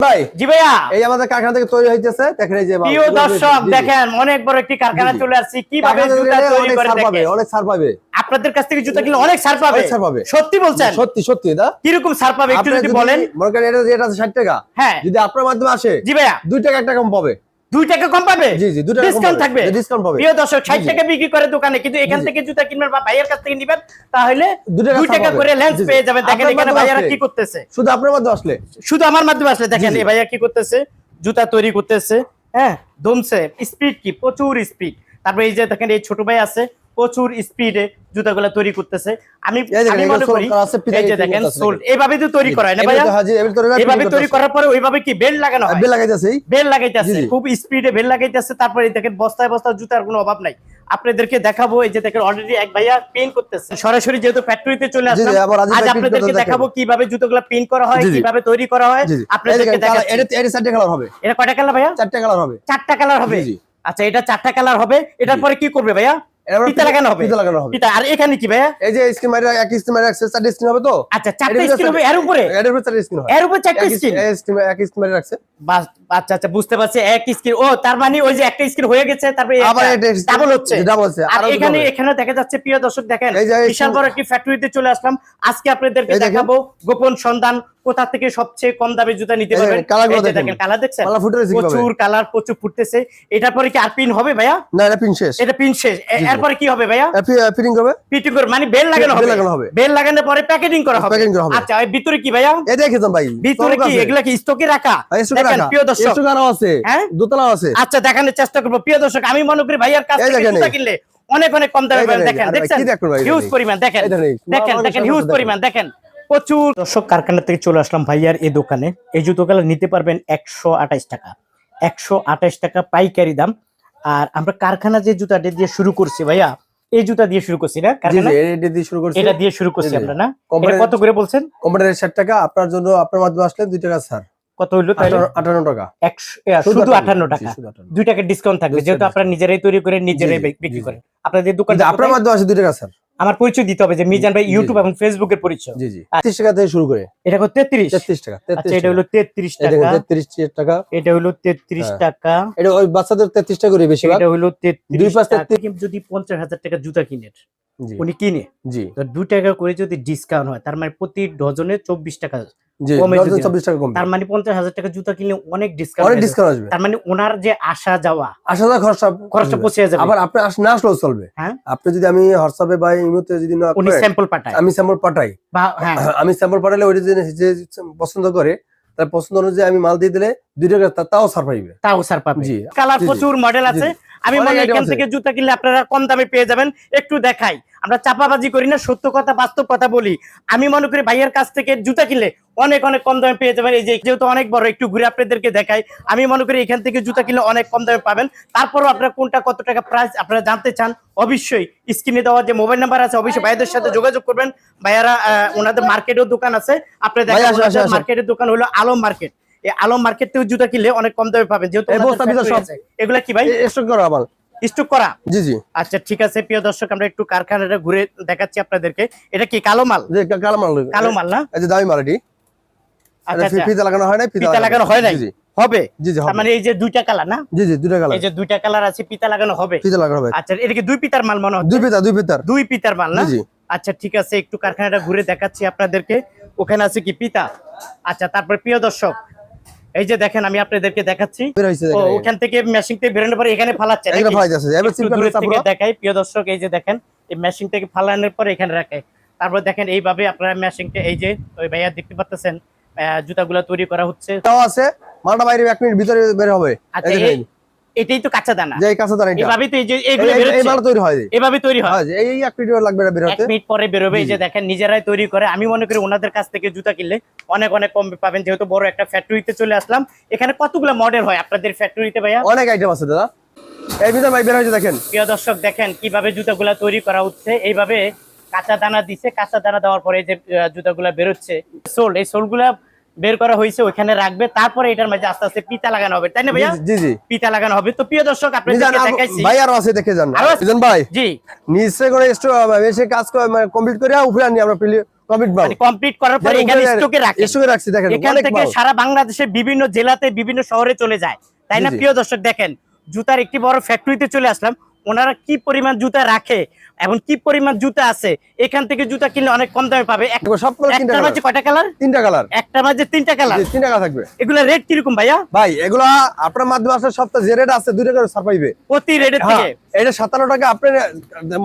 ভাই জি ভাইয়া। এই আমাদের কারখানা থেকে তৈরি হইতেছে দেখেন এই যে প্রিয় দর্শক জি, জি। দেখেন অনেক বড় একটি কারখানা। চলে আসছি। কীভাবে কারখানা জুতা তৈরি অনেক করে পাবে দেখেন। অনেক ছাড় পাবে। আপনাদের কাছ থেকে জুতা কিনলে অনেক ছাড় পাবে। ছাড় পাবে। সত্যি বলছেন? সত্যি সত্যি দা ছাড় পাবে একটু যদি বলেন। মনে করেন এটা টাকা। হ্যাঁ। যদি আপনার মাধ্যমে আসে জি ভাইয়া। দুই টাকা একটা কম পাবে। দুই টাকা কম পাবে? জি জি দুই টাকা ডিসকাউন্ট থাকবে। ডিসকাউন্ট পাবে। প্রিয় দর্শক ষাট জি, জি। টাকা বিক্রি করে দোকানে কিন্তু এখান জি, জি। থেকে জুতা কিনবেন বা ভাইয়ের কাছ থেকে নিবেন তাহলে দুই টাকা দুই ছাড় টাকা পাবে। করে লেন্স জি, জি। পেয়ে যাবেন। দেখেন এখানে ভাইয়ারা কি করতেছে? শুধু আপনার মাধ্যমে আসলে? শুধু আমার মাধ্যমে আসলে। দেখেন। এই ভাইয়া কি করতেছে? জুতা তৈরি করতেছে হ্যাঁ? দমছে। স্পিড কি? প্রচুর স্পিড তারপরে এই যে দেখেন এই ছোট ভাই আছে। প্রচুর স্পিডে জুতাগুলা তৈরি করতেছে। আমি আমি মনে করি এই যে দেখেন দেখেন। এভাবে তো তৈরি করা না ভাইয়া? ফিটিং তৈরি করার পরে ওইভাবে কি বেল্ট লাগানো হয়? বেল লাগাইতেছে বেল লাগাইতেছে। খুব স্পিডে বেল লাগাইতেছে তারপরে দেখেন বস্তায় বস্তা জুতার কোনো অভাব নাই। আপনাদেরকে দেখাবো এই যে দেখেন অলরেডি এক ভাইয়া পেন করতেছে। সরাসরি যেহেতু ফ্যাক্টরিতে চলে আসলাম আজ আপনাদেরকে দেখাবো কীভাবে জুতোগুলো পেন করা হয়। কীভাবে তৈরি করা হয়। আপনাদেরকে দেখাচ্ছি। এটা- এটা চারটে কালার হবে। এটা কয়টা কালার ভাইয়া? চারটে কালার হবে। চারটা কালার হবে। আচ্ছা এটা চারটা কালার হবে এটার পরে কি করবে ভাইয়া? এবার লাগানো হবে। ফিতা লাগানো হবে। ফিতা আর এখানে কি ভাইয়া? এই যে স্ক্রিন মাইরা এক স্ক্রিন মাইরা রাখছে চারটে স্ক্রিন হবে তো? আচ্ছা চারটা স্ক্রিন হবে এর উপরে? এর উপরে চারটে স্ক্রিন এর উপরে চারটা স্ক্রিন স্ক্রিন- স্ক্রিন এক স্ক্রিন মাইরা রাখছে। বাস আচ্ছা আচ্ছা বুঝতে পারছি। এক স্ক্রিন ও তার মানে ওই যে একটা স্ক্রিন হয়ে গেছে তারপরে আবার ডাবল হচ্ছে। ডাবল হচ্ছে আর এখানে এখানে দেখা যাচ্ছে প্রিয় দর্শক দেখেন বিশাল বড় একটি ফ্যাক্টরিতে চলে আসলাম। আজকে আপনাদেরকে দেখাবো গোপন সন্ধান কোথা থেকে সবচেয়ে কম দামে জুতা নিতে পারবেন? কালার দেখছেন? ফুটে প্রচুর কালার প্রচুর ফুটতেছে। এটার পরে কি আর পিন হবে ভাইয়া? না এটা পিন শেষ। এটা পিন শেষ। এরপরে কি হবে ভাইয়া? ফিটিং করবে? পিটিং করে মানে বেল লাগানো হবে। লাগানো হবে। বেল লাগানোর পরে প্যাকেজিং করা হবে। Packaging করা হবে। আচ্ছা ভিতরে কি ভাইয়া? এই দেখে ভাই ভিতরে কি? এগুলা কি স্টকে রাখা? দেখেন প্রিয় দর্শক। গানাও আছে। হ্যাঁ? দোতলাও আছে। আচ্ছা দেখানোর চেষ্টা করব। প্রিয় দর্শক আমি মনে করি ভাইয়ার কাছ থেকে জুতা কিনলে অনেক অনেক কম দামে দেখেন, দেখেন দেখছেন? হিউজ পরিমাণ। দেখেন দেখেন, দেখেন হিউজ পরিমাণ। দেখেন। প্রচুর। দর্শক কারখানা থেকে চলে আসলাম ভাইয়ার এই দোকানে। এই জুতোগুলো নিতে পারবেন একশো আঠাশ টাকা। একশো আঠাশ টাকা পাইকারি দাম। আর আমরা কারখানা যে জুতাটা দিয়ে শুরু করছি ভাইয়া এই জুতা দিয়ে শুরু করছি না? এটা দিয়ে শুরু করছি। এটা দিয়ে শুরু করছি জি, জি। আমরা না? কত করে বলছেন? কোম্পানির 60 টাকা। আপনার জন্য আপনার মাধ্যমে আসলে দুই টাকা স্যার কত হইল 58 টাকা। শুধু আঠান্ন। টাকা। জি, শুধু 58 দুই টাকা ডিসকাউন্ট থাকবে যেহেতু আপনারা নিজেরাই তৈরি করে নিজেরাই বিক্রি। করেন। আপনাদের দোকান আপনার মাধ্যমে আসে 2 টাকা স্যার আমার পরিচয় দিতে হবে যে মিজান ভাই ইউটিউব। এবং ফেসবুকের পরিচয়। জি জি। 30 টাকা থেকে শুরু করে। এটা কত? তেত্রিশ। 33 টাকা আচ্ছা এটা হলো তেত্রিশ এই দেখুন টাকা। 33 টাকা। এটা হলো তেত্রিশ হ্যাঁ। টাকা। এটা ওই বাচ্চাদের 33 টাকা করে বেশি এটা হলো তেত্রিশ দুই পাঁচ যদি পঞ্চাশ হাজার টাকা জুতা কিনে জি। উনি কিনে জি। তো 2 টাকা করে যদি ডিসকাউন্ট হয় তার মানে প্রতি ডজনে চব্বিশ টাকা জি কমে ডজন যদি 24 টাকা তার মানে পঞ্চাশ হাজার টাকা জুতা কিনলে অনেক অনেক ডিসকাউন্ট ডিসকাউন্ট আসবে। তার মানে ওনার যে আসা যাওয়া আসা যাওয়া খরচা খরচটা আসবে। যাবে। আবার আপনি আস না আসলেও চলবে। হ্যাঁ। আপনি যদি আমি হোয়াটসঅ্যাপে বা ইমোতে যদি না উনি স্যাম্পল পাঠায়। আমি স্যাম্পল পাঠাই। হ্যাঁ। আমি স্যাম্পল পাঠালে ওই যে যে পছন্দ করে তার পছন্দ অনুযায়ী আমি মাল দিয়ে দিলে দুই টাকা তাও ছাড় পাইবে। তাও স্যার পাবে। জি। কালার। প্রচুর মডেল আছে। আমি মনে এখান থেকে জুতা কিনলে আপনারা কম দামে পেয়ে যাবেন। একটু দেখাই। আমরা চাপাবাজি করি না সত্য কথা বাস্তব কথা বলি। আমি মনে করি ভাইয়ের কাছ থেকে জুতা কিনলে অনেক অনেক কম দামে পেয়ে যাবেন। এই যে যেহেতু অনেক বড় একটু ঘুরে আপনাদেরকে দেখাই। আমি মনে করি এখান থেকে জুতা কিনলে অনেক কম দামে পাবেন। তারপরও আপনারা কোনটা কত টাকা প্রাইস আপনারা জানতে চান অবশ্যই স্ক্রিনে দেওয়া যে মোবাইল নাম্বার আছে অবশ্যই ভাইয়াদের সাথে যোগাযোগ করবেন। ভাইয়ারা আহ, ওনাদের মার্কেটেও দোকান আছে। আপনাদের। মার্কেটের দোকান হলো আলম মার্কেট এই আলম মার্কেট থেকে জুতা কিনলে অনেক কম দামে পাবেন। যেহেতু। এগুলা কি ভাই? এসব করো আবার স্টক করা? জি জি। আচ্ছা ঠিক আছে প্রিয় দর্শক আমরা একটু কারখানাটা ঘুরে দেখাচ্ছি আপনাদেরকে। এটা কি কালো মাল? কালো মাল। কালো মাল না? এই যে দামি মাল এটি। আচ্ছা আচ্ছা। ফিতা লাগানো হয় না লাগানো হয় হবে? জি জি মানে এই যে দুইটা কালার না? জি জি দুটো কালার। এই যে দুইটা কালার আছে পিতা লাগানো হবে? ফিতা লাগানো হবে। আচ্ছা এটা কি দুই পিতার মাল মনে হচ্ছে? দুই দুই দুই পিতার মাল না? জি। আচ্ছা ঠিক আছে একটু কারখানাটা ঘুরে দেখাচ্ছি আপনাদেরকে। ওখানে আছে কি পিতা? আচ্ছা তারপর প্রিয় দর্শক এই যে দেখেন আমি আপনাদেরকে দেখাচ্ছি। ওখান থেকে মেশিন থেকে বেরোনোর পরে এখানে ফালাচ্ছে দেখাই প্রিয় দর্শক এই যে দেখেন এই মেশিন থেকে ফালানোর পরে এখানে রাখে। তারপর দেখেন এইভাবে আপনারা মেশিনটা এই যে ওই ভাইয়া দেখতে পাচ্ছেন জুতাগুলা তৈরি করা হচ্ছে। তাও আছে মালটা বাইরে এক মিনিট ভিতরে বের হবে। আচ্ছা এটাই তো কাঁচা দানা। যে কাঁচা দানা এটা। এভাবে তো এই যে এগুলো এই তৈরি হয় এভাবে তৈরি হয়। এই এক মিনিট লাগবে না বের এক হতে মিনিট পরে বেরোবে। এই যে দেখেন নিজেরাই তৈরি করে। আমি মনে করি ওনাদের কাছ থেকে জুতা কিনলে অনেক অনেক কম পাবেন। যেহেতু বড় একটা ফ্যাক্টরিতে চলে আসলাম। এখানে কতগুলো মডেল হয় আপনাদের ফ্যাক্টরিতে ভাইয়া? অনেক আইটেম আছে দাদা। এই ভিতরে ভাই বের হয়েছে দেখেন। প্রিয় দর্শক দেখেন কীভাবে জুতাগুলা তৈরি করা হচ্ছে। এইভাবে কাঁচা দানা দিছে। কাঁচা দানা দেওয়ার পরে যে জুতাগুলা বেরোচ্ছে। সোল এই সোলগুলা বের করা হয়েছে ওইখানে রাখবে তারপরে এটার মাঝে আস্তে আস্তে পিতা লাগানো হবে তাই না ভাইয়া? জি জি পিতা লাগানো হবে। তো প্রিয় দর্শক দেখাইছি। ভাই আরও আছে দেখে যান। ভাই। জি। নিচে করে এসে কাজ কমপ্লিট করে উপরে আনি আমরা কমপ্লিট মানে কমপ্লিট করার পরে এখানে করে স্টকে রাখে স্টকে রাখছি দেখেন এখান থেকে সারা বাংলাদেশের বিভিন্ন জেলাতে বিভিন্ন শহরে চলে যায়। তাই না প্রিয় দর্শক দেখেন জুতার একটি বড় ফ্যাক্টরিতে চলে আসলাম। ওনারা কি পরিমাণ জুতা রাখে এবং কি পরিমাণ জুতা আছে এখান থেকে জুতা কিনলে অনেক কম দামে পাবে। একটার মাঝে কয়টা কালার? তিনটা কালার। একটার মাঝে তিনটা কালার। তিনটা কালার থাকবে। এগুলা রেট কীরকম ভাইয়া? ভাই এগুলা আপনার মাধ্যমে আসলে সপ্তাহে যে রেট আছে দুইটা কালার ছাড় পাইবে প্রতি রেটের হ্যাঁ, থেকে? এটা সাতান্ন টাকা আপনার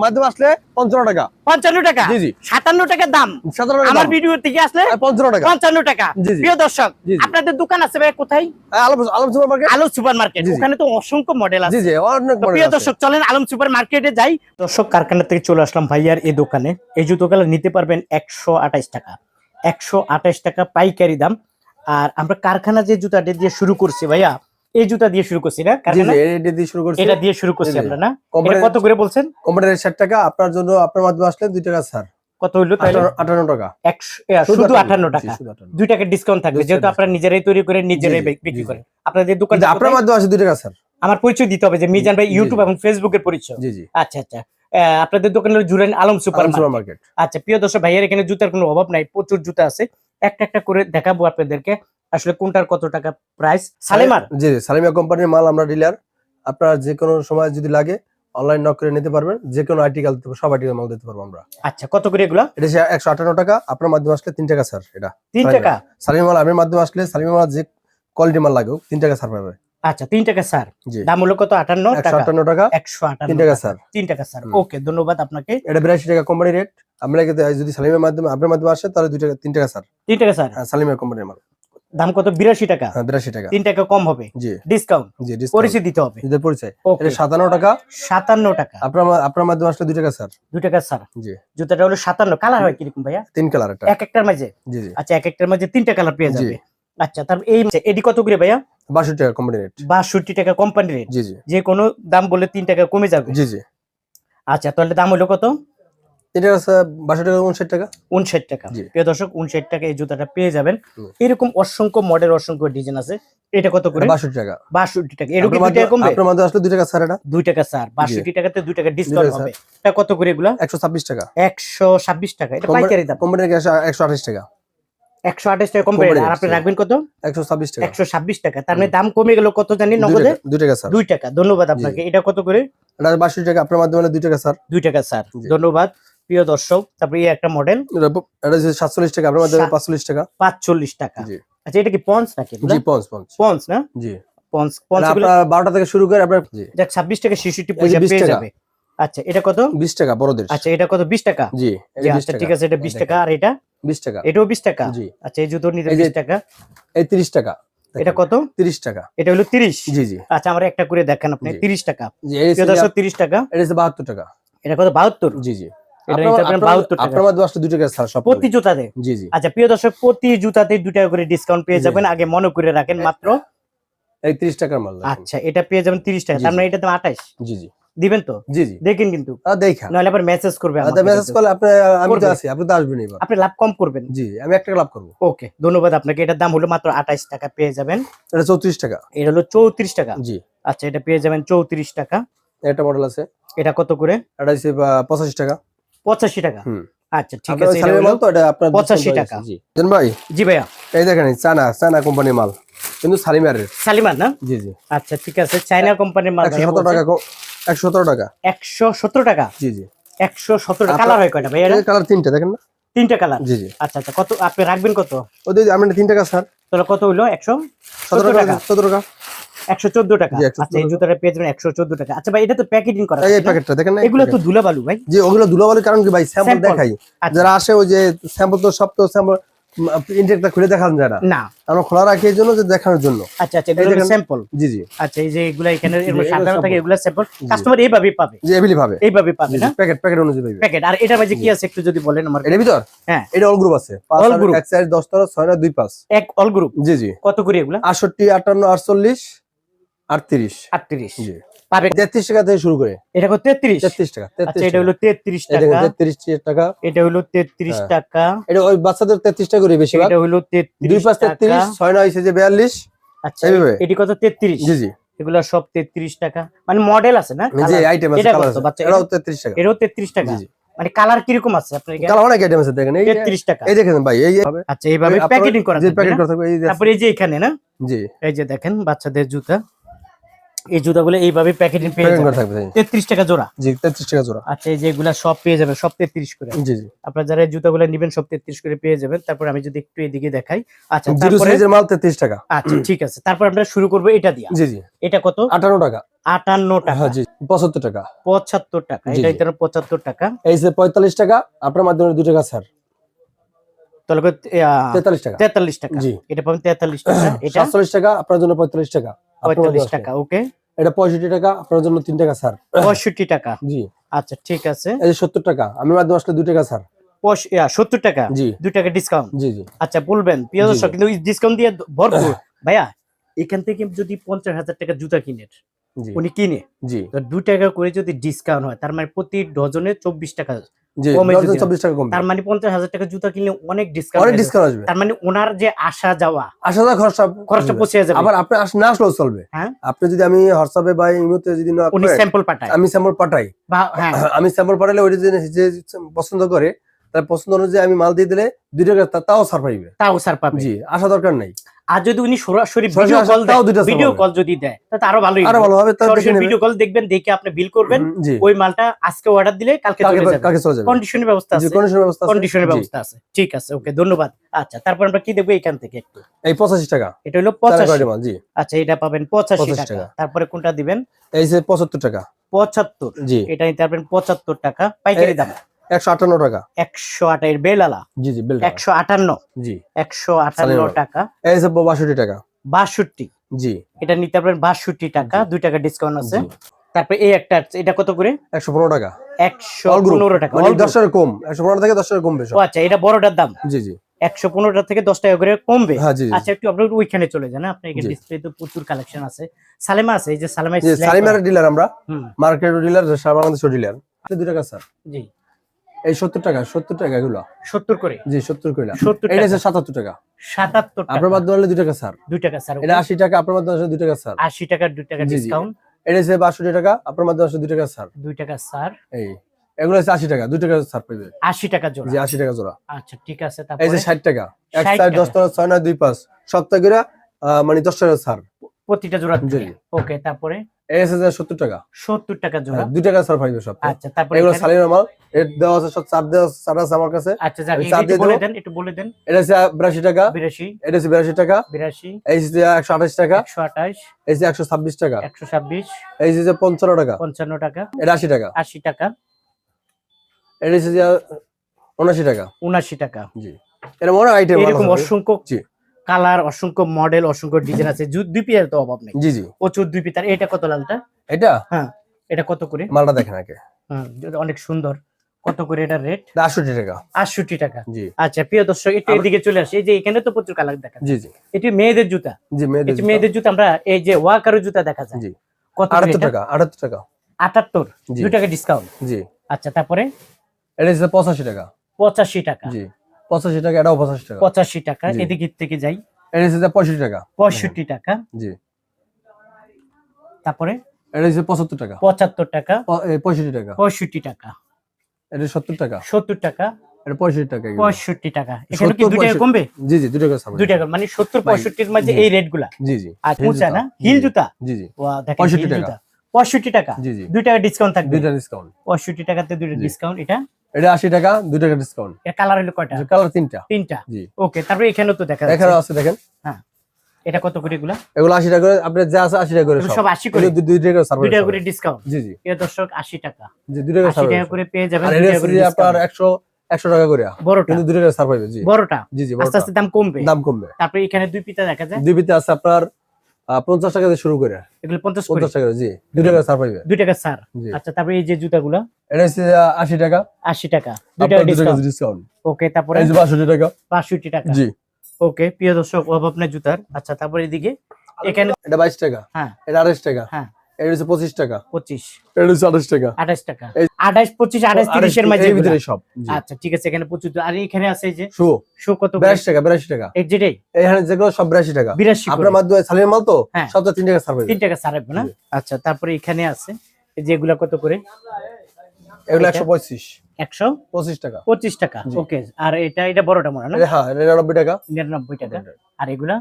মাধ্যমে আসলে পঞ্চান্ন টাকা। পঞ্চান্ন টাকা? জি, জি। সাতান্ন টাকা দাম? সাতান্ন আমার ভিডিও থেকে আসলে পঞ্চান্ন টাকা। পঞ্চান্ন টাকা। প্রিয় দর্শক। আপনাদের দোকান আছে ভাই কোথায়? Alam super market super. ওখানে তো অসংখ্য মডেল আছে। জি জি অনেক তো প্রিয় দর্শক চলেন আলম সুপার মার্কেটে যাই। দর্শক কারখানা থেকে চলে আসলাম ভাইয়ার এই দোকানে। এই জুতোগুলো নিতে পারবেন একশো আঠাইশ টাকা। একশো আঠাইশ টাকা পাইকারি দাম। আর আমরা কারখানা যে জুতাটা দিয়ে শুরু করছি ভাইয়া এই জুতা দিয়ে শুরু করছি না? এটা দিয়ে শুরু করছি। এটা দিয়ে শুরু করছি। আমরা না? কত করে বলছেন? কোম্পানির ষাট টাকা আপনার জন্য আপনার মাধ্যমে আসলে দুই টাকা ছাড়। কত হইল তাহলে? আটান্ন- আটান্ন টাকা। একশো এ, শুধু আটান্ন টাকা। জি, শুধু 58 দুই টাকা ডিসকাউন্ট থাকবে যেহেতু আপনারা নিজেরাই তৈরি করে নিজেরাই বিক্রি করেন। আপনাদের দোকান আপনার মাধ্যমে আসে দুই টাকা স্যার আমার পরিচয় দিতে হবে যে মিজান ভাই। ইউটিউব এবং ফেসবুকের পরিচয়। জি জি। আচ্ছা আচ্ছা। আপনাদের দোকানে হলো সুপার আলম সুপার মার্কেট আচ্ছা প্রিয় দর্শক ভাইয়ের এখানে জুতার কোনো অভাব নাই প্রচুর জুতা আছে। একটা একটা করে দেখাবো আপনাদেরকে। আসলে কোনটার কত টাকা প্রাইস সালেমার জি জি সালিমা কোম্পানির মাল আমরা ডিলার আপনার যে কোনো সময় যদি লাগে অনলাইন নক করে নিতে পারবেন। যে কোনো আর্টিকেল সব আর্টিকেল মাল দিতে পারব আমরা। আচ্ছা কত করে এগুলো? এটা একশো আটান্ন টাকা আপনার মাধ্যমে আসলে তিন টাকা স্যার এটা। তিন টাকা? সালিমি মাল আমার মাধ্যমে আসলে সালিমা মাল যে কোয়ালিটি মাল লাগুক তিন টাকা স্যার পাবে। আচ্ছা তিন টাকা স্যার। দাম হলো কত? আটান্ন আটান্ন টাকা। একশো আটান্ন তিন টাকা। স্যার। তিন টাকা স্যার। ওকে ধন্যবাদ আপনাকে। এটা বিরাশি টাকা কোম্পানি রেট। আমরা যদি সালিমের মাধ্যমে আপনার মাধ্যমে আসে তাহলে দুই টাকা তিন টাকা স্যার। তিন টাকা স্যার। হ্যাঁ সালিমের কোম্পানির মাল। দাম কত? বিরাশি টাকা। হ্যাঁ বিরাশি টাকা। তিন টাকা কম হবে। জি। ডিসকাউন্ট জি পরিচয় দিতে হবে। নিজের পরিচয়। সাতান্ন টাকা। সাতান্ন টাকা। আপনার আপনার মাধ্যমে আসলে দুই টাকা স্যার। দুই টাকা স্যার। জি। জুতাটা হলো সাতান্ন। কালার হয় কীরকম ভাইয়া? তিন কালার এক একটার মাঝে? জি আচ্ছা এক একটার মাঝে তিনটা কালার পেয়ে যাবে। আচ্ছা তারপর এই এডি কত করে ভাইয়া? বাষট্টি টাকা কোম্পানি রেট বাষট্টি টাকা কোম্পানি রেট জি জি। যে কোনো দাম বলে তিন টাকা কমে যাবে? জি জি। আচ্ছা তাহলে দাম হলো কত? টাকা বাষট্টি টাকা উনষাট টাকা। উনষাট টাকা। জি। প্রিয় দর্শক উনষাট টাকা এই জুতাটা পেয়ে যাবেন। এরকম অসংখ্য মডেল অসংখ্য ডিজাইন আছে। এটা কত করে? বাষট্টি টাকা। বাষট্টি টাকা। এরকম দুই টাকা মাধ্যমে- কমবে? আপনার মাধ্যমে আসলে দুই টাকা এটা দুই বাষট্টি টাকাতে দুই টাকা ডিসকাউন্ট টাকা, হবে। এটা কত করে এগুলা? একশো ছাব্বিশ টাকা। একশো ছাব্বিশ টাকা। এটা পাইকারি দাম। কোম্পানি একশো আঠাশ টাকা। একশো আঠাশ টাকা কম আর আপনি রাখবেন কত? একশো ছাব্বিশ টাকা। একশো ছাব্বিশ টাকা। তার মানে দাম কমে গেল কত জানি? দুই নগদে দুই টাকা স্যার। দুই টাকা। ধন্যবাদ আপনাকে। এটা কত করে? এটা বাষট্টি টাকা। আপনার মাধ্যমে হলে দুই টাকা স্যার। দুই টাকা স্যার। ধন্যবাদ। প্রিয় দর্শক তারপরে এই একটা মডেল এটা সাতচল্লিশ টাকা আপনার মাধ্যমে পাঁচচল্লিশ টাকা। পাঁচচল্লিশ টাকা। আচ্ছা এটা কি পঞ্চ নাকি পঞ্চ পঞ্চ পঞ্চ না? জি। পঞ্চ পঞ্চ আপনার বারোটা থেকে শুরু করে আপনার ছাব্বিশ টাকা শিশুটি পয়সা পেয়ে টাকা। যাবে। আচ্ছা এটা কত? বিশ টাকা বড়দের। আচ্ছা এটা কত? বিশ টাকা? জি জি, আচ্ছা ঠিক আছে এটা বিশ টাকা। আর এটা? বিশ টাকা। এটাও বিশ টাকা? জি। আচ্ছা এই জুতো নিতে এই যে- বিশ টাকা? এই তিরিশ টাকা। এটা কত? তিরিশ টাকা। এটা হলো তিরিশ? জি জি। আচ্ছা আমরা একটা করে দেখেন আপনি জি। তিরিশ টাকা। জি টাকা। এটা হচ্ছে বাহাত্তর টাকা। এটা কত? বাহাত্তর? জি জি। 72 প্রতি জুতাতে? জি জি। আচ্ছা প্রিয় দর্শক প্রতি জুতাতে দু টাকা করে ডিসকাউন্ট পেয়ে যাবেন। আগে মনে করে রাখেন মাত্র। এই তিরিশ টাকার মাল আচ্ছা এটা পেয়ে যাবেন তিরিশ টাকা। তার মানে এটা দাম আঠাশ। জি জি। দিবেন তো? জি জি। দেখেন কিন্তু। দেখা। নাহলে আবার মেসেজ করবে আমাকে মেসেজ করলে আপনি আমি তো আছি আপনি তো আসবেন এবার। আপনি লাভ কম করবেন। জি আমি এক টাকা লাভ করব। ওকে ধন্যবাদ আপনাকে। এটার দাম হলো মাত্র আঠাইশ টাকা পেয়ে যাবেন। এটা চৌত্রিশ টাকা। এটা হলো চৌত্রিশ টাকা। জি। আচ্ছা এটা পেয়ে যাবেন চৌত্রিশ টাকা। একটা মডেল আছে। এটা কত করে? এটা হচ্ছে আহ, পঁচাশি টাকা। পঁচাশি টাকা। হুম। আচ্ছা ঠিক আছে এটা হলো- তো এটা আপনার 85 টাকা। জি। ভাই। জি ভাইয়া। এই দেখেন এই চায়না চায়না কোম্পানির মাল। কিন্তু সালিমার না? জি জি। আচ্ছা ঠিক আছে চাইনা কোম্পানির মাল টাকা একশো সতেরো টাকা। একশো সতেরো টাকা? জি জি। একশো সতেরো আপনার- কালার হয় কয়টা ভাইয়া এটা? কালার তিনটা দেখেন না? তিনটা কালার? জি জি। আচ্ছা আচ্ছা কত আপনি রাখবেন কত? ওদের আমরা তিন টাকা স্যার। তাহলে কত সতেরো সতেরো টাকা টাকা। সতেরো টাকা। একশো চোদ্দ টাকা। জি, 114 আচ্ছা এই জুতাটা পেয়ে যাবেন একশো চোদ্দ টাকা। আচ্ছা ভাই এটা তো প্যাকেটিং করা এই প্যাকেটটা দেখেন না? এগুলো তো packet। ধুলা বালু ভাই। জি ওগুলো ধুলাবালির কারণ কি ভাই স্যাম্পল দেখাই। আচ্ছা। যারা আসে ওই যে স্যাম্পল তো সব তো স্যাম্পল ইনটেকটা খুলে দেখান যায় না। না আমরা খোলা রাখি এই জন্য যে দেখানোর জন্য। আচ্ছা আচ্ছা এগুলো স্যাম্পল জি জি। আচ্ছা এই যে এগুলা এখানে এর এগুলো সাধারণ থাকে এগুলো স্যাম্পল কাস্টমার এইভাবে পাবে। জি এইভাবে পাবে। না? প্যাকেট প্যাকেট অনুযায়ী পাইবে প্যাকেট আর এটার মাঝে কি আছে একটু যদি বলেন আমার এর ভিতর? হ্যাঁ। এটা অল গ্রুপ আছে। group। এক সাইড দশ তলা ছয় না দুই পাঁচ। এক অল গ্রুপ জি জি। কত করে এগুলা? আটষট্টি আটান্ন আটচল্লিশ আটত্রিশ। আটত্রিশ। জি। পাবে তেত্রিশ টাকা থেকে শুরু করে। এটা কত? তেত্রিশ? তেত্রিশ টাকা আচ্ছা এটা হলো তেত্রিশ এই দেখেন টাকা। টাকা। এটা হলো তেত্রিশ হ্যাঁ। টাকা। এটা ওই বাচ্চাদের তেত্রিশ টাকা করে বেশি এটা হলো দুই তেত্রিশ পাঁচ টাকা। তেত্রিশ ছয় নয় হয়েছে যে বিয়াল্লিশ। আচ্ছা এইভাবে? এটি কত? তেত্রিশ? জি জি। এগুলো সব তেত্রিশ টাকা। মানে মডেল আছে না? জি আইটেম আছে এটা কালার আছে। বাচ্চা? এটাও তেত্রিশ টাকা। এরও তেত্রিশ টাকা? জি মানে কালার কীরকম আছে আপনার কালার অনেক আইটেম আছে দেখেন। এই তেত্রিশ টাকা। এই দেখেন ভাই এই আচ্ছা এইভাবে প্যাকেটিং করা প্যাকেট? করা থাকবে এই তারপরে এই যে এখানে না? জি। এই যে দেখেন বাচ্চাদের জুতা। এই জুতাগুলো এইভাবে প্যাকেটিং পেয়ে যাবেন। থাকবে জি। তেত্রিশ টাকা জোড়া? জি 33 টাকা জোড়া। আচ্ছা এই যে এগুলা সব পেয়ে যাবেন সব তেত্রিশ করে। জি জি। আপনারা যারা এই জুতাগুলো নিবেন সব তেত্রিশ করে পেয়ে যাবেন। তারপর আমি যদি একটু এদিকে দেখাই। আচ্ছা তারপরে সাইজের মাল 33 টাকা। আচ্ছা ঠিক আছে। তারপর আমরা শুরু করব এটা দিয়া। জি জি। এটা কত? 58 টাকা। আটান্ন টাকা। হ্যাঁ জি 75 টাকা। পঁচাত্তর টাকা। এটা। এটা পঁচাত্তর টাকা। এই যে 45 টাকা আপনার মাধ্যমে 2 টাকা স্যার। তাহলে কত, এ, 43 টাকা। তেতাল্লিশ টাকা। জি। এটা পাবেন তেতাল্লিশ টাকা। এটা 47 টাকা আপনার জন্য 45 টাকা। পঁয়তাল্লিশ টাকা ওকে? এটা 65 টাকা আপনার জন্য 3 টাকা স্যার। পঁয়ষট্টি টাকা। জি। আচ্ছা ঠিক আছে। এই যে 70 টাকা আমি মাধ্যমে আসলে 2 টাকা স্যার। ইয়া, সত্তর টাকা? জি। দুই টাকা ডিসকাউন্ট জি জি। আচ্ছা বলবেন প্রিয় জি, দর্শক কিন্তু ডিসকাউন্ট দিয়ে ভরপুর। ভাইয়া এখান থেকে যদি পঞ্চাশ হাজার টাকা জুতা কিনে জি। উনি কিনে জি। তো দু টাকা করে যদি ডিসকাউন্ট হয় তার মানে প্রতি ডজনে চব্বিশ টাকা জি কমে ডজন যদি- 24 টাকা কম তার মানে পঞ্চাশ হাজার টাকা জুতা কিনলে অনেক অনেক ডিসকাউন্ট ডিসকাউন্ট আসবে। তার মানে ওনার যে আসা যাওয়া আসা যাওয়া খরচা খরচটা পৌঁছে যাবে। আবার আপনি না আসলেও চলবে। আপনি যদি আমি হোয়াটসঅ্যাপে বা ইমোতে যদি না উনি স্যাম্পল পাঠায়। আমি স্যাম্পল পাঠাই। হ্যাঁ। আমি স্যাম্পল পাঠালে ওই যে পছন্দ করে তার পছন্দ অনুযায়ী আমি মাল দিয়ে দিলে দুই টাকা তাও ছাড় পাইবে। তাও স্যার পাবে। জি আসা দরকার নাই। আর যদি উনি সরাসরি ভিডিও কল তাও দুইটা ভিডিও কল যদি দেয় তাহলে আরও ভালোই আরও ভালো হবে সরাসরি ভিডিও কল দেখবেন দেখে আপনি বিল করবেন ওই মালটা আজকে অর্ডার দিলে কালকে চলে যাবে। কালকে চলে যাবে। কন্ডিশনের ব্যবস্থা আছে। কন্ডিশনের ব্যবস্থা আছে। কন্ডিশনের ব্যবস্থা আছে। ঠিক আছে ওকে ধন্যবাদ। আচ্ছা তারপর আমরা কি দেখব এখান থেকে একটু? এই 85 টাকা। এটা হলো চার পঁচাশি। কোয়ালিটি মাল জি। আচ্ছা এটা পাবেন পঁচাশি 85 টাকা। তারপরে কোনটা দিবেন? এই যে 75 টাকা। পঁচাত্তর। জি। এটা নিতে পারবেন পঁচাত্তর টাকা। পাইকারি দাম। 158 টাকা। একশো আটাইয়ের বেলালা জি জি বিল একশো আটান্ন? জি। একশো আটান্ন সালিমার। টাকা। এই যে 62 টাকা। বাষট্টি? জি। এটা নিতে পারবেন বাষট্টি টাকা দুই টাকা ডিসকাউন্ট আছে। তারপরে এই একটা এটা কত করে? 115 টাকা। একশো অল গ্রুপ পনেরো টাকা মানে all 10 টাকা কম 115 থেকে 10 টাকা কমবে ও আচ্ছা এটা বড়টার দাম? জি জি। একশো পনেরোটা থেকে দশ টাকা করে কমবে? হ্যাঁ। আচ্ছা একটু আপনার ওইখানে চলে যান হ্যাঁ? আপনার এখানে ডিসপ্লে তো প্রচুর কালেকশন আছে। সালেমা আছে এই যে সালেমা সালিমার ডিলার আমরা। মার্কেট ডিলার সারা বাংলাদেশের ডিলার 2 টাকা স্যার জি। এই 70 টাকা 70 টাকা এগুলো? সত্তর করে। জি 70 কইলা। সত্তর এটা টাকা। হচ্ছে 77 টাকা। সাতাত্তর আপনার হলে 2 টাকা স্যার। দুই টাকা স্যার এটা 80 টাকা আপনার মাধ্যমে হচ্ছে 2 টাকা স্যার। আশি দুই টাকা জি, জি। ডিসকাউন্ট এটা হচ্ছে 62 টাকা আপনার মাধ্যমে হচ্ছে 2 টাকা স্যার। দুই টাকা স্যার। এই এগুলো হচ্ছে 80 টাকা 2 টাকা আশি টাকা জোড়া। জি 80 টাকা জোড়া। আচ্ছা ঠিক আছে এই যে 60 টাকা। এক সাইড টাকা। 10 টাকা 6 না 2 5 সপ্তাহ করে মানে 10 টাকা স্যার। প্রতিটা জোড়া ওকে তারপরে? 70 টাকা। সত্তর টাকা জোড়া 2 টাকা পাইবে সব। আচ্ছা তারপরে এগুলো এখানে- মাল রেট দেওয়া আছে সব চার দেওয়া চার আছে আমার কাছে। আচ্ছা যাক ওই এটা চার একটু বলে দেন একটু বলে দেন। এটা হচ্ছে 82 টাকা। বিরাশি। এটা হচ্ছে 82 টাকা। বিরাশি। এই যে 128 টাকা। একশো আঠাশ। এই যে 126 টাকা। একশো ছাব্বিশ। এই যে 55 টাকা। পঞ্চান্ন টাকা। এটা 80 টাকা। আশি টাকা। এটা হচ্ছে 79 টাকা। উনাশি টাকা। জি। এটা মনে আইটেম এরকম অসংখ্য জি। কালার অসংখ্য মডেল অসংখ্য ডিজাইন আছে। দুই পিয়ার তো অভাব নেই। জি জি। প্রচুর দুই পিতার এটা কত লালটা? এটা? হ্যাঁ এটা কত করে? মালটা দেখেন আগে। হুম, অনেক সুন্দর। কত করে এটা রেট 68 টাকা। আটষট্টি টাকা। জি। আচ্ছা প্রিয় দর্শক একটু এদিকে চলে আসি। এই যে এখানে তো প্রচুর কালার দেখা জি জি। এটি মেয়েদের জুতা। জি মেয়েদের মেয়েদের জুতা আমরা এই যে ওয়াকারো জুতা দেখা যায়। জি। কত 78 টাকা 78 টাকা। আটাত্তর। দুই টাকা ডিসকাউন্ট জি। আচ্ছা তারপরে? এটা 85 টাকা। পঁচাশি টাকা। জি। 85 টাকা এটাও 85 টাকা। পঁচাশি টাকা জি। এদিকে থেকে যাই। এটা হচ্ছে 65 টাকা। পঁয়ষট্টি টাকা। জি। তারপরে? এটা হচ্ছে 75 টাকা। পঁচাত্তর টাকা। প- এই 65 টাকা। পঁয়ষট্টি টাকা। এটা 70 টাকা। সত্তর টাকা। এটা 65 টাকা পঁয়ষট্টি টাকা। এখানে কি দুই টাকা কমবে? জি জি 2 টাকা দুই টাকা মানে সত্তর পঁয়ষট্টির মাঝে এই রেটগুলা জি জি। আর না? হিল জুতা? জি জি। ওয়া, দেখেন 65 হিল টাকা। পঁয়ষট্টি টাকা। জি জি। দুই টাকা ডিসকাউন্ট থাকবে। ডিসকাউন্ট পঁয়ষট্টি টাকাতে দুইটা। ডিসকাউন্ট এটা এটা 80 টাকা 2 টাকা ডিসকাউন্ট এটা কালার হলো কয়টা? কালার তিনটা। তিনটা? জি। ওকে তারপরে এখানে তো দেখা যাচ্ছে। আছে দেখেন। এটা কত করে এগুলা? এগুলো 80 টাকা করে আপনি যা আছে 80 টাকা করে সব। সব আশি করে? এগুলো দুই- দুই টাকা সার্ভিস দুই টাকা করে ডিসকাউন্ট জি জি। দর্শক আশি টাকা। জি 2 টাকা আশি সার্ভিস টাকা করে পেয়ে যাবেন দুই টাকা করে আপনার discount। 100 100 টাকা করে বড়টা? কিন্তু 2 টাকা সার জি। বড়টা? জি জি আস্তে আস্তে দাম কমবে? দাম কমবে। তারপরে এখানে দুই পিতা দেখা যায়? দুই বিতে আছে আপনার 50 টাকা দিয়ে শুরু করে। এগুলো পঞ্চাশ 50 টাকা জি 2 টাকা সার পাইবে। দুই টাকা ছাড়। আচ্ছা তারপরে এই যে জুতাগুলো? এটা হচ্ছে 80 টাকা। আশি টাকা। দুই আপনার টাকা 2 টাকা ডিসকাউন্ট ওকে তারপরে? 62 টাকা। বাষট্টি টাকা। জি। ওকে প্রিয় দর্শক অভাব আপনার জুতার। আচ্ছা তারপরে এদিকে। এখানে এটা 22 টাকা। হ্যাঁ। এটা 28 টাকা। হ্যাঁ। এটা হচ্ছে 25 টাকা। এটা হচ্ছে 28 টাকা। টাকা। মাঝে ভিতরে সব আচ্ছা ঠিক আছে এখানে প্রচুর আর এখানে আছে যে শু। শো কত 82 টাকা 82 টাকা। এই যেটাই এখানে যেগুলো সব 82 টাকা। বিরাশি আপনার মাধ্যমে সালের মাল তো হ্যাঁ। সব তো 3 টাকা টাকা ছাড় না? আচ্ছা তারপরে এখানে আছে এই যে এগুলা কত করে? এগুলো এটা? 125 একশো? পঁচিশ টাকা। পঁচিশ টাকা ওকে আর এটা এটা বড়টা মনে হয় হ্যাঁ নিরানব্বই টাকা। নিরানব্বই টাকা। আর এগুলা?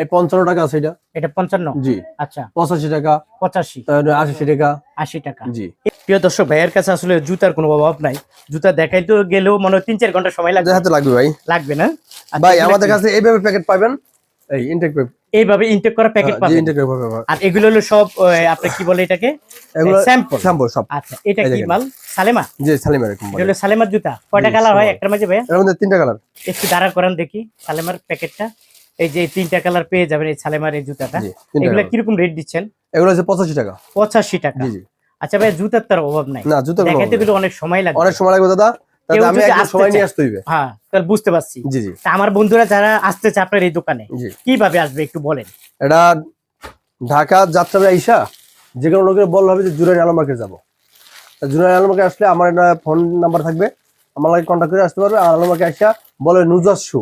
এই পঞ্চান্ন টাকা আছে এটা। এটা পঞ্চান্ন? জি। আচ্ছা। পঁচাশি টাকা। পঁচাশি। তারপরে আশি টাকা। আশি টাকা। জি। প্রিয় দর্শক ভাইয়ের কাছে আসলে জুতার কোনো অভাব নাই। জুতা দেখাইতে গেলেও মনে হয় তিন চার ঘণ্টা সময় লাগবে। হাতে লাগবে ভাই। লাগবে না? আচ্ছা, ভাই আমাদের কাছে এইভাবে প্যাকেট পাবেন? এই ইনটেক এইভাবে ইনটেক করা প্যাকেট পাবেন? ইনটেক আর এগুলো হলো সব আপনি কি বলে এটাকে? স্যাম্পল সব। আচ্ছা এটা কি মাল? সালেমা? জি সালিমার জুতা। কয়টা কালার হয় সব। একটার মাঝে এর মধ্যে তিনটা কালার একটু দাঁড়া করেন দেখি সালেমার প্যাকেটটা এই যে তিনটা কালার পেয়ে যাবেন এই সালেমার এই জুতাটা। এগুলো কীরকম রেট দিচ্ছেন? এগুলো হচ্ছে পঁচাশি টাকা। পঁচাশি টাকা। জি জি। আচ্ছা ভাই জুতার তার অভাব নাই। না জুতো দেখাইতে গেলে অনেক সময় লাগবে। অনেক সময় লাগবে দাদা। হ্যাঁ তাহলে বুঝতে পারছি। জি জি। তা আমার বন্ধুরা যারা আসতে চায় আপনার এই দোকানে কীভাবে আসবে একটু বলেন? এটা ঢাকা যাত্রা আইসা যে কোনো লোকের বল হবে যে জুরাইন আলম মার্কেট যাব। জুরাইন আলম মার্কেট আসলে আমার একটা ফোন নাম্বার থাকবে। আমার লাগে কন্ট্যাক্ট করে আসতে পারবে। আর আলম মার্কেট আসা বলে নুজার শু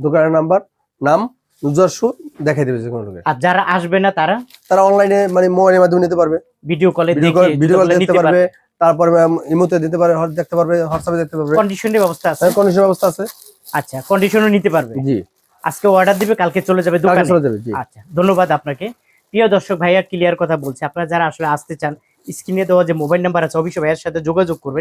দোকানের নাম্বার। নাম নুজার শু দেখাই দেবে যে কোনো লোকের আর যারা আসবে না তারা তারা অনলাইনে মানে মোবাইলের মাধ্যমে নিতে পারবে। ভিডিও কলে ভিডিও কল ভিডিও কল দেখতে পারবে তারপরে ইমোতে দিতে পারবে দেখতে পারবে হোয়াটসঅ্যাপে দেখতে পারবে। কন্ডিশনের ব্যবস্থা আছে। কন্ডিশন ব্যবস্থা আছে। আচ্ছা কন্ডিশনও নিতে পারবে। জি। আজকে অর্ডার দিবে কালকে চলে যাবে দোকানে। চলে যাবে জি। আচ্ছা ধন্যবাদ আপনাকে। প্রিয় দর্শক ভাইয়া ক্লিয়ার কথা বলছে। আপনারা যারা আসলে আসতে চান স্ক্রিনে দেওয়া যে মোবাইল নাম্বার আছে অবশ্যই ভাইয়ের সাথে যোগাযোগ করবেন।